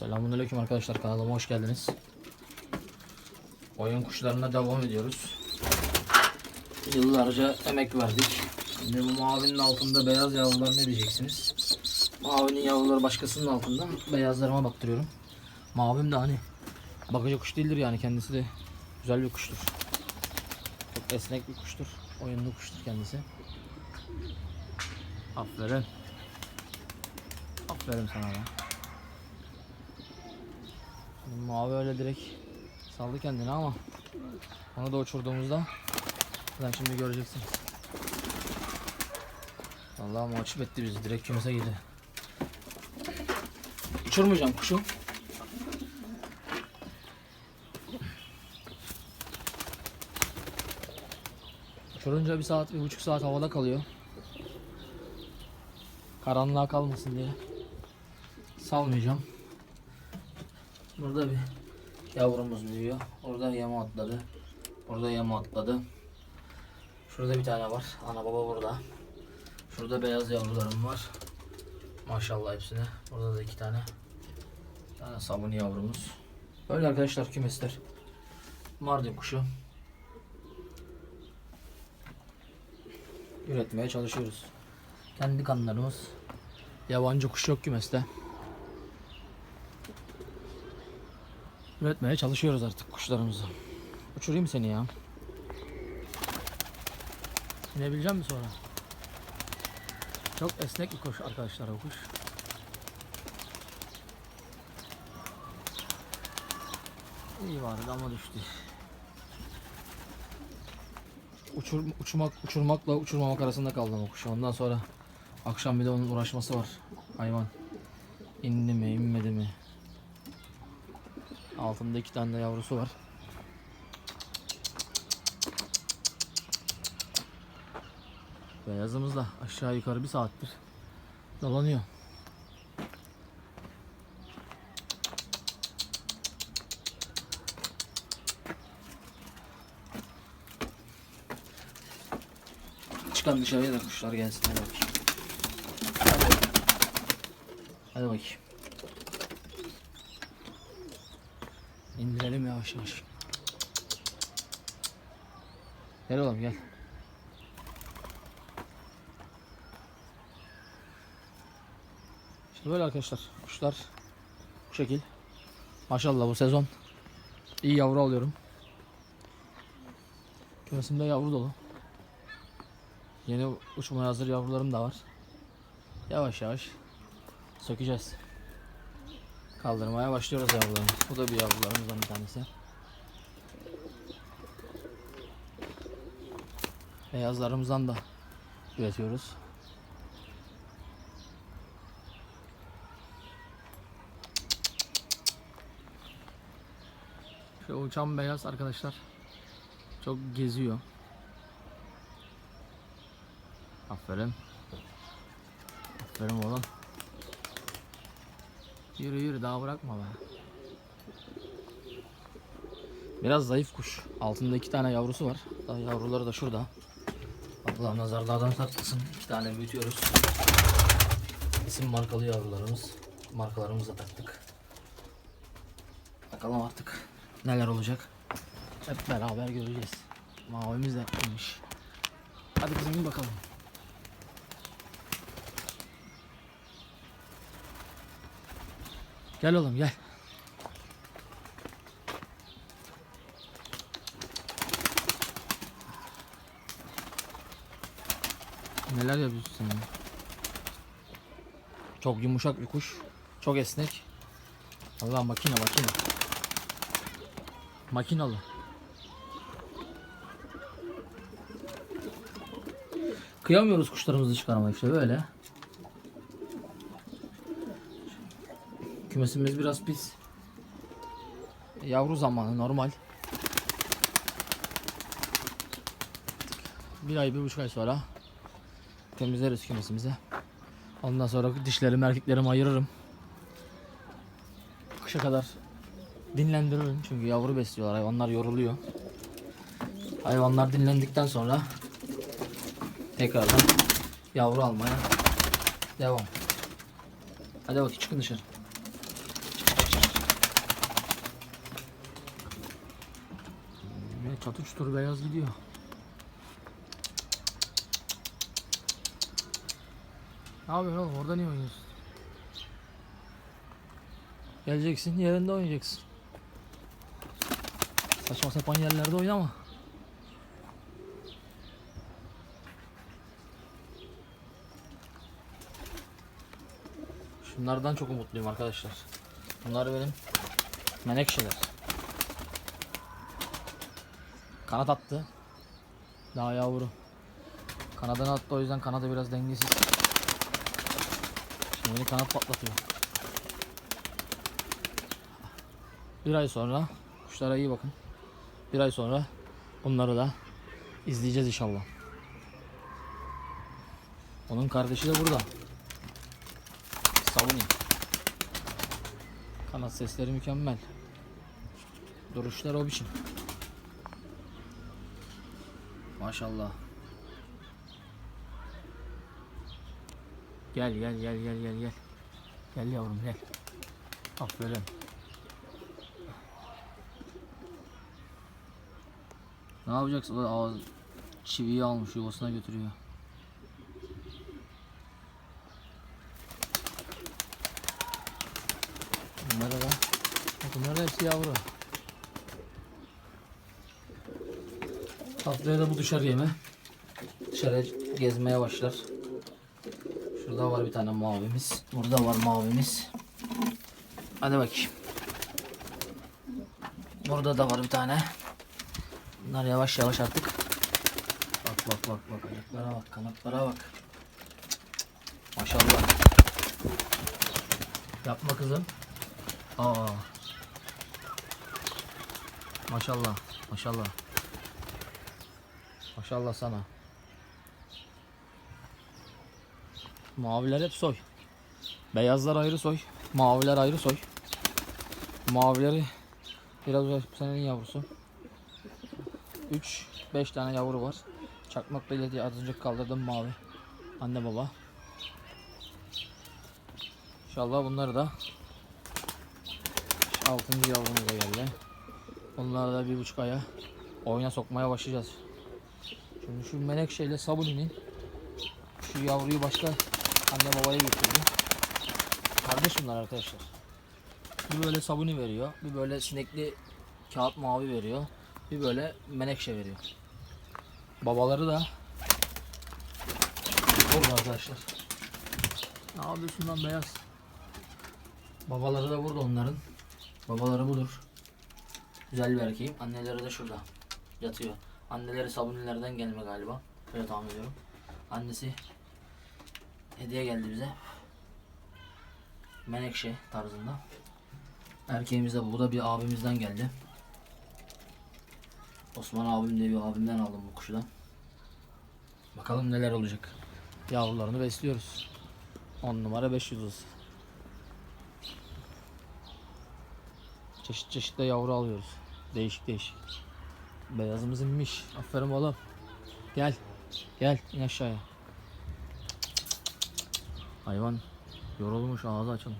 Selamünaleyküm arkadaşlar kanalıma hoş geldiniz. Oyun kuşlarına devam ediyoruz. Yıllarca emek verdik. Şimdi bu mavinin altında beyaz yavrular ne diyeceksiniz? Mavinin yavruları başkasının altında. Beyazlarıma baktırıyorum. Mavim de hani bakıcı kuş değildir yani kendisi de güzel bir kuştur. Çok esnek bir kuştur. Oyunlu kuştur kendisi. Aferin. Aferin sana lan. Mavi öyle direkt saldı kendini ama onu da uçurduğumuzda sen şimdi göreceksin. Vallahi mahcup etti bizi direkt kümese girdi. Uçurmayacağım kuşu. Uçurunca bir saat, bir buçuk saat havada kalıyor. Karanlığa kalmasın diye. Salmayacağım. Burada bir yavrumuz büyüyor. Orada yama atladı. Orada yama atladı. Şurada bir tane var. Ana baba burada. Şurada beyaz yavrularım var. Maşallah hepsine. Burada da iki tane. Bir tane sabun yavrumuz. Böyle arkadaşlar kümesler. Mardin kuşu. Üretmeye çalışıyoruz. Kendi kanlarımız. Yabancı kuş yok kümeste. Üretmeye çalışıyoruz artık kuşlarımızı. Uçurayım seni ya. İnebilecek mi sonra? Çok esnek bir kuş arkadaşlar o kuş. İyi vardı ama düştü. Uçur, uçmak, uçurmakla uçurmamak arasında kaldım o kuş. Ondan sonra akşam bir de onun uğraşması var. Hayvan. İndi mi, inmedi mi? Altında iki tane de yavrusu var. Beyazımız da aşağı yukarı bir saattir dolanıyor. Çıkan dışarıya da kuşlar gelsin hadi bakayım. Hadi bakayım. İndirelim yavaş yavaş. Gel oğlum gel. İşte böyle arkadaşlar. Kuşlar bu şekil. Maşallah bu sezon iyi yavru alıyorum. Kümesimde yavru dolu. Yeni uçmaya hazır yavrularım da var. Yavaş yavaş sökeceğiz. Kaldırmaya başlıyoruz yavrularımız. Bu da bir yavrularımızdan bir tanesi. Beyazlarımızdan da üretiyoruz. Şu uçan beyaz arkadaşlar çok geziyor. Aferin. Aferin oğlum. Yürü yürü daha bırakma be. Biraz zayıf kuş. Altında iki tane yavrusu var. Daha yavruları da şurada. Allah nazarlardan saklasın. İki tane büyütüyoruz. İsim markalı yavrularımız. Markalarımızı taktık. Bakalım artık neler olacak. Hep beraber göreceğiz. Mavimiz de yapılmış. Hadi kızım bakalım. Gel oğlum gel. Neler yapıyorsun sen? Çok yumuşak bir kuş. Çok esnek. Allah makine makine. Makinalı. Kıyamıyoruz kuşlarımızı çıkarmak işte böyle. Kümesimiz biraz pis. Yavru zamanı normal. Bir ay, bir buçuk ay sonra temizleriz kümesimizi. Ondan sonra dişlerimi, erkeklerimi ayırırım. Kışa kadar dinlendiririm çünkü yavru besliyorlar. Hayvanlar yoruluyor. Hayvanlar dinlendikten sonra tekrardan yavru almaya devam. Hadi bakayım çıkın dışarı. Çatı çutur beyaz gidiyor. Ne yapıyorsun oğlum orada niye oynuyorsun? Geleceksin yerinde oynayacaksın. Saçma sapan yerlerde oynama. Şunlardan çok umutluyum arkadaşlar. Bunlar benim menekşeler. Kanat attı. Daha yavru. Kanadını attı o yüzden kanadı biraz dengesiz. Şimdi yeni kanat patlatıyor. Bir ay sonra kuşlara iyi bakın. Bir ay sonra bunları da izleyeceğiz inşallah. Onun kardeşi de burada. Savuni. Kanat sesleri mükemmel. Duruşlar o biçim. Maşallah. Gel gel gel gel gel gel. Gel yavrum gel. Aferin. Ne yapacaksın? O ağız çiviyi almış yuvasına götürüyor. Bunlar da bunlar hepsi yavru. Haftaya da bu dışarı yeme. Dışarı gezmeye başlar. Şurada var bir tane mavimiz. Burada var mavimiz. Hadi bakayım. Burada da var bir tane. Bunlar yavaş yavaş artık. Bak bak bak bak ayaklara bak kanatlara bak. Maşallah. Yapma kızım. Aa. Maşallah. Maşallah. Maşallah sana. Maviler hep soy. Beyazlar ayrı soy. Maviler ayrı soy. Mavileri biraz uzak senenin yavrusu. 3 5 tane yavru var. Çakmak belediye az önce kaldırdım mavi. Anne baba. İnşallah bunları da 6. yavrumuz geldi. Bunları da bir buçuk aya oyuna sokmaya başlayacağız. Şimdi şu menekşeyle sabuninin şu yavruyu başka anne babaya götürdü. Kardeş bunlar arkadaşlar. Bir böyle sabuni veriyor. Bir böyle sinekli kağıt mavi veriyor. Bir böyle menekşe veriyor. Babaları da burada arkadaşlar. Yapıyorsun lan beyaz? Babaları da burada onların. Babaları budur. Güzel bir erkeğim. Anneleri de şurada. Yatıyor. Anneleri sabunilerden gelme galiba. Öyle tahmin ediyorum. Annesi hediye geldi bize. Menekşe tarzında. Erkeğimiz de bu. Da bir abimizden geldi. Osman abim diye bir abimden aldım bu kuşu da. Bakalım neler olacak. Yavrularını besliyoruz. 10 numara 500 Çeşit çeşit de yavru alıyoruz. Değişik değişik. Beyazımız inmiş. Aferin oğlum. Gel. Gel in aşağıya. Hayvan yorulmuş ağzı açılmış.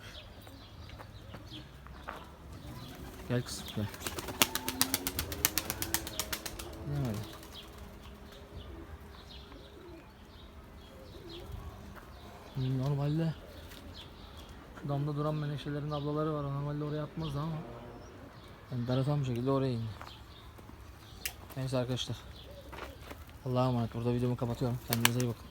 Gel kızım gel. Bilemedim. Hmm, Normalde şu damda duran menekşelerin ablaları var. Normalde oraya atmazdı ama enteresan bir şekilde oraya indi. Neyse arkadaşlar. Allah'a emanet. Burada videomu kapatıyorum. Kendinize iyi bakın.